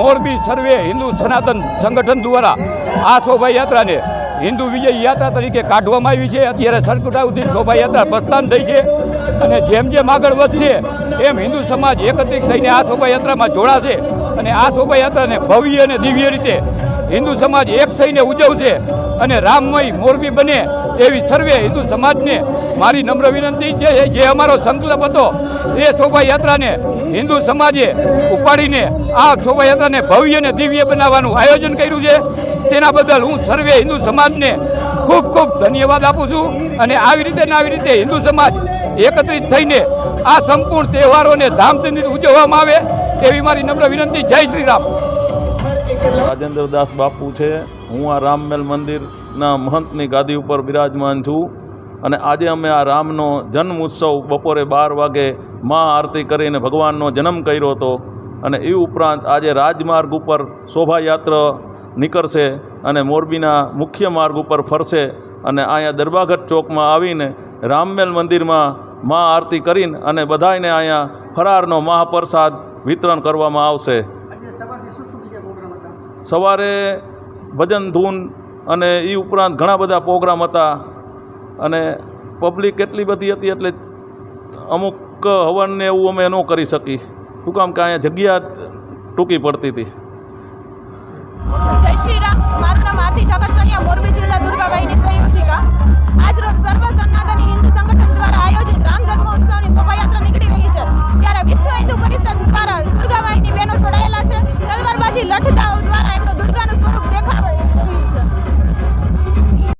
મોરબી સર્વે હિન્દુ સનાતન સંગઠન દ્વારા આ શોભાયાત્રાને હિન્દુ વિજય યાત્રા તરીકે કાઢવામાં આવી છે. અત્યારે સરકુટાઉથી શોભાયાત્રા પ્રસ્થાન થઈ છે અને જેમ જેમ આગળ વધશે, એમ હિન્દુ સમાજ એકત્રિત થઈને આ શોભાયાત્રામાં જોડાશે અને આ શોભાયાત્રાને ભવ્ય અને દિવ્ય રીતે હિન્દુ સમાજ એક થઈને ઉજવશે અને રામમય મોરબી બને એવી સર્વે હિન્દુ સમાજને મારી નમ્ર વિનંતી છે જે અમારો સંકલ્પ હતો, એ શોભાયાત્રાને હિન્દુ સમાજે ઉપાડીને આ શોભાયાત્રાને ભવ્ય અને દિવ્ય બનાવવાનું આયોજન કર્યું છે. તેના બદલ હું સર્વે હિન્દુ સમાજને ખૂબ ખૂબ ધન્યવાદ આપું છું અને આવી રીતે ને આવી રીતે હિન્દુ સમાજ એકત્રિત થઈને આ સંપૂર્ણ તહેવારોને ધામધૂમથી ઉજવવામાં આવે એવી મારી નમ્ર વિનંતી. જય શ્રી રામ. રાજેન્દ્રદાસ બાપુ છે. હું આ રામમેલ મંદિરના મહંતની ગાદી ઉપર બિરાજમાન છું અને આજે અમે આ રામનો જન્મ ઉત્સવ બપોરે બાર વાગે મા આરતી કરીને ભગવાનનો જન્મ કર્યો હતો અને એ ઉપરાંત આજે રાજમાર્ગ ઉપર શોભાયાત્રા નીકળશે અને મોરબીના મુખ્ય માર્ગ ઉપર ફરશે અને અહીંયા દરબાગઢ ચોકમાં આવીને રામમેલ મંદિરમાં મા આરતી કરીને અને બધાને અહીંયા ફરારનો મહાપ્રસાદ વિતરણ કરવામાં આવશે. સવારે ભજન, ધૂન અને એ ઉપરાંત ઘણા બધા પ્રોગ્રામ હતા. અને પબ્લિક કેટલી બધી હતી એટલે અમુક હવનને એવું અમે ન કરી શકી. શું કામ કે અહીંયા જગ્યા ટૂંકી પડતી હતી. આજ રોજ સર્વ સનાતની હિન્દુ સંગઠન દ્વારા આયોજિત રામ જન્મોત્સવની શોભાયાત્રાની without